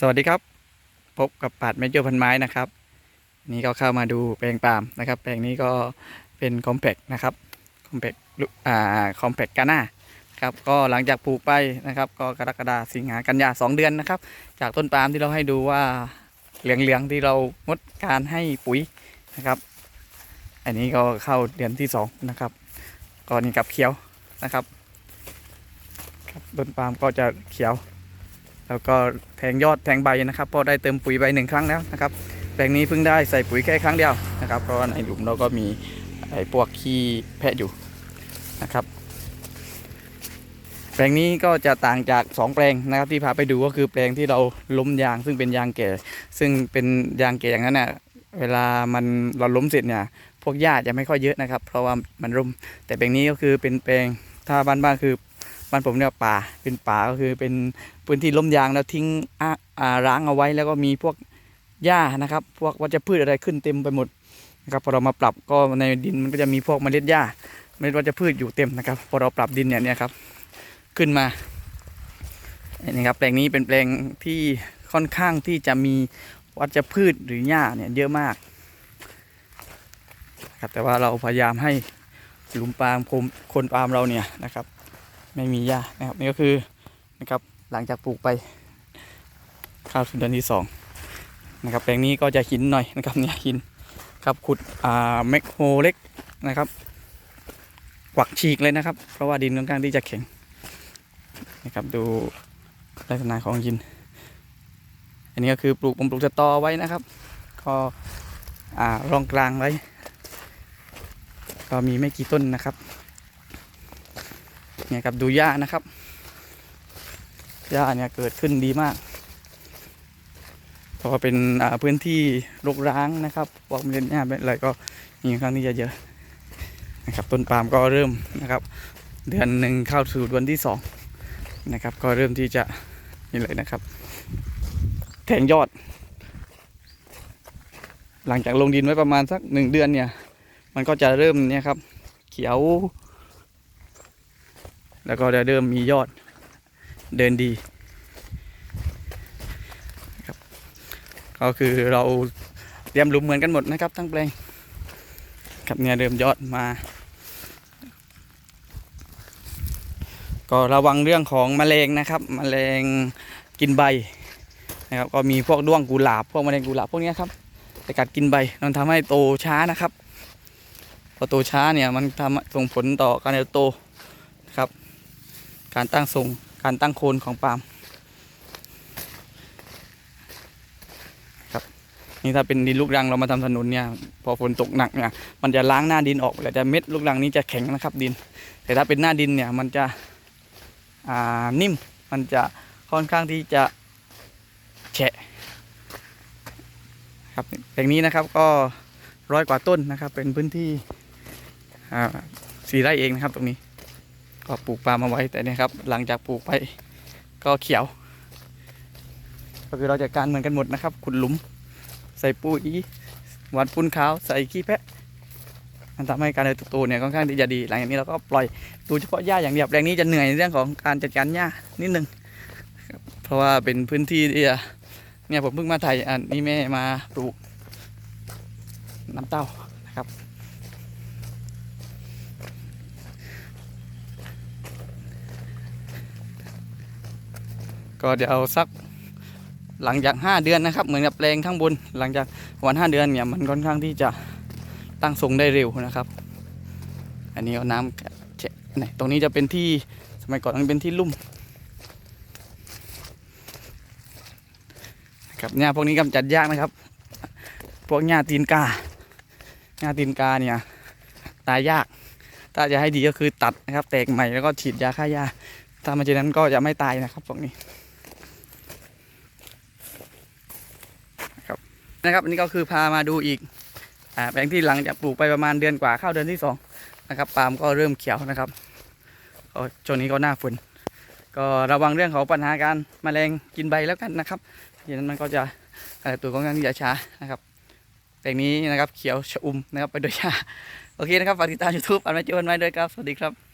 สวัสดีครับ พบกับปาดเมเจอร์พันไม้นะครับ นี่ก็เข้ามาดูแปลงปาล์มนะครับ แปลงนี้ก็เป็นคอมเพกนะครับคอมเพกอ่าคอมเพกกาน่าครับก็หลังจากปลูกไปนะครับ ก็กรกฎาสิงหากันยาสองเดือนนะครับ จากต้นปาล์มที่เราให้ดูว่าเหลืองๆที่เรางดการให้ปุ๋ยนะครับ อันนี้ก็เข้าเดือนที่สองนะครับก็นี่กับเขียวนะครับครับต้นปาล์มก็จะเขียว แล้วก็แทงยอดแทงใบนะครับพราะได้เติมปุ๋ยใบหนึ่งครั้งแล้วนะครับแปลงนี้เพิ่งได้ใส่ปุ๋ยแค่ครั้งเดียวนะครับ เพราะว่าในหลุมเราก็มีไอ้พวกขี้แพะอยู่นะครับ แปลงนี้ก็จะต่างจาก 2 แปลงนะครับที่พาไปดูก็คือแปลงที่เราล้มยางซึ่งเป็นยางแก่ ซึ่งเป็นยางแก่อย่างนั้นน่ะเวลามันเราล้มเสร็จเนี่ยพวกหญ้าจะไม่ค่อยเยอะนะครับ เพราะว่ามันร่มแต่แปลงนี้ก็คือเป็นแปลงถ้าบ้านๆคือ บ้านผมเนี่ยป่าเป็นป่าก็คือเป็นพื้นที่ล้มยางแล้วทิ้งอ่าร้างเอาไว้ แล้วก็มีพวกหญ้านะครับ พวกวัชพืชอะไรขึ้นเต็มไปหมดนะครับพอเรามาปรับก็ในดินมันก็จะมีพวกเมล็ดหญ้าเมล็ดวัชพืชอยู่เต็มนะครับพอเราปรับดินเนี่ยเนี่ยครับขึ้นมานี่ครับแปลงนี้เป็นแปลงที่ค่อนข้างที่จะมีวัชพืชหรือหญ้าเนี่ยเยอะมากครับแต่ว่าเราพยายามให้หลุมปาล์มคนโคนปาล์มเราเนี่ยนะครับ ไม่มีหญ้านะครับนี่ก็คือนะครับหลังจากปลูกไปข้าวสุดเดือนที่สองนะครับแปลงนี้ก็จะหินหน่อยนะครับเนี่ยหินครับขุดอ่าแมคโฮเล็กนะครับกวักฉีกเลยนะครับ เพราะว่าดินค่อนข้างที่จะแข็งนะครับดูลักษณะของหิน อันนี้ก็คือปลูกผมปลูกสตอไว้นะครับ ก็อ่าร่องกลางไว้ ก็มีไม่กี่ต้นนะครับ เนี่ยครับดูหญ้านะครับหญ้าเนี่ยเกิดขึ้นดีมากเพราะว่าเป็นพื้นที่รกร้างนะครับพวกเมล็ดหญ้าเป็นอะไรก็มีค่อนข้งที่จะเยอะนะครับต้นปาล์มก็เริ่มนะครับ เดือนหนึ่งเข้าสู่เดือนที่สองนะครับ ก็เริ่มที่จะนี่เลยนะครับ แทงยอด หลังจากลงดินไว้ประมาณสักหนึ่งเดือนเนี่ย มันก็จะเริ่มเนี่ยครับ เขียว แล้วก็เริ่มมียอดเดินดีครับก็คือเราเตรียมหลุมเหมือนกันหมดนะครับทั้งแปลงครับเนี่ยเริ่มยอดมา ก็ระวังเรื่องของแมลงนะครับแมลงกินใบนะครับก็มีพวกด้วงกุหลาบพวกแมลงกุหลาบพวกนี้ครับจะกัดกินใบมันทำให้โตช้านะครับพอโตช้าเนี่ยมันทำส่งผลต่อการเติบโต การตั้งทรงการตั้งโคนของปาล์มครับนี่ถ้าเป็นดินลูกรังเรามาทำถนนเนี่ย พอฝนตกหนักเนี่ยมันจะล้างหน้าดินออกแล้วจะเม็ดลูกรังนี้จะแข็งนะครับดิน แต่ถ้าเป็นหน้าดินเนี่ยมันจะอ่านิ่มมันจะค่อนข้างที่จะแฉะครับอย่างนี้นะครับก็ร้อยกว่าต้นนะครับ เป็นพื้นที่สี่ไร่เองนะครับตรงนี้ ก็ปลูกปาล์มเอาไว้แต่เนี่ยครับ หลังจากปลูกไปก็เขียว ก็คือเราจะการเหมือนกันหมดนะครับ ขุดหลุม ใส่ปุ๋ยหวานปุ้นขาว ใส่ขี้แพะมันทำให้การเติบโตเนี่ยค่อนข้างที่จะดี หลังจากนี้เราก็ปล่อยดูเฉพาะหญ้าอย่างเดียวแปลงนี้จะเหนื่อยในเรื่องของการจัดการหญ้านิดนึงเพราะว่าเป็นพื้นที่ที่เนี่ยผมเพิ่งมาถ่ายอันนี้แม่มาปลูกน้ำเต้านะครับ ก็เดี๋ยวเอาสักหลังจาก 5 เดือนนะครับ เหมือนกับแปลงข้างบน หลังจากวัน 5 เดือนเนี่ยมันค่อนข้างที่จะตั้งทรงได้เร็วนะครับ อันนี้เอาน้ำแช่นี่ตรงนี้จะเป็นที่สมัยก่อนมันเป็นที่ลุ่มครับเนี่ยพวกนี้กำจัดยากนะครับ พวกหญ้าตีนกาหญ้าตีนกาเนี่ยตายยาก ถ้าจะให้ดีก็คือตัดนะครับ แตกใหม่แล้วก็ฉีดยาฆ่าหญ้าถ้ามันเช่นนั้นก็จะไม่ตายนะครับพวกนี้ นะครับอันนี้ก็คือพามาดูอีกอาแปลงที่หลังจากปลูกไปประมาณเดือนกว่าเข้าเดือนที่สองนะครับปาล์มก็เริ่มเขียวนะครับก็ช่วงนี้ก็หน้าฝนก็ระวังเรื่องของปัญหาการแมลงกินใบแล้วกันนะครับอย่างนั้นมันก็จะตัวของการที่จะช้านะครับแปลงนี้นะครับเขียวชอุ่มนะครับไปโดยชาโอเคนะครับฝากติดตามยูทูบอันไม่เจอกันไว้ด้วยครับ สวัสดีครับ